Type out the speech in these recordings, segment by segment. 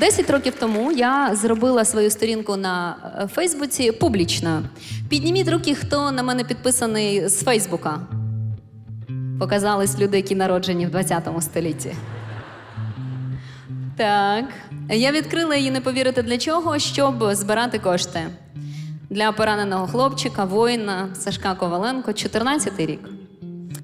10 років тому я зробила свою сторінку на е, Фейсбуці публічною. Підніміть руки, хто на мене підписаний з Фейсбука. Показались люди, які народжені в 20 столітті. Так. Я відкрила її, не повірите для чого, щоб збирати кошти для пораненого хлопчика, воїна Сашка Коваленко, 14 рік.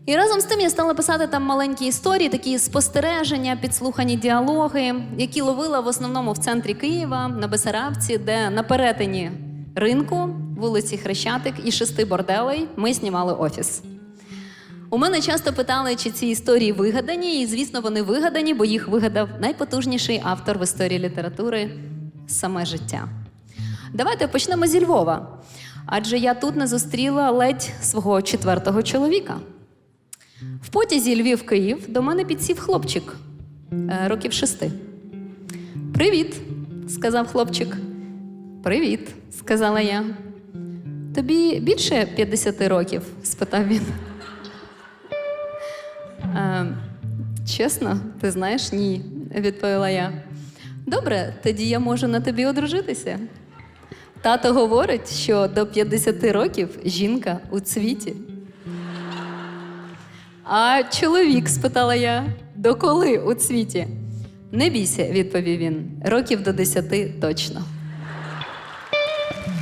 І разом з тим я стала писати там маленькі історії, такі спостереження, підслухані діалоги, які ловила в основному в центрі Києва, на Бесарабці, де на перетині ринку, вулиці Хрещатик і шести борделей ми знімали офіс. У мене часто питали, чи ці історії вигадані, і звісно, вони вигадані, бо їх вигадав найпотужніший автор в історії літератури саме життя. Давайте почнемо зі Львова. Адже я тут не зустріла ледь свого четвертого чоловіка. В потязі Львів-Київ до мене підсів хлопчик е, років шести. Привіт, сказав хлопчик. Привіт, сказала я. Тобі більше 50 років? спитав він. Е, чесно, ти знаєш, ні, відповіла я. Добре, тоді я можу на тобі одружитися. Тато говорить, що до 50 років жінка у цвіті. А чоловік, спитала я, до коли у цвіті? Не бійся, відповів він. Років до 10 точно.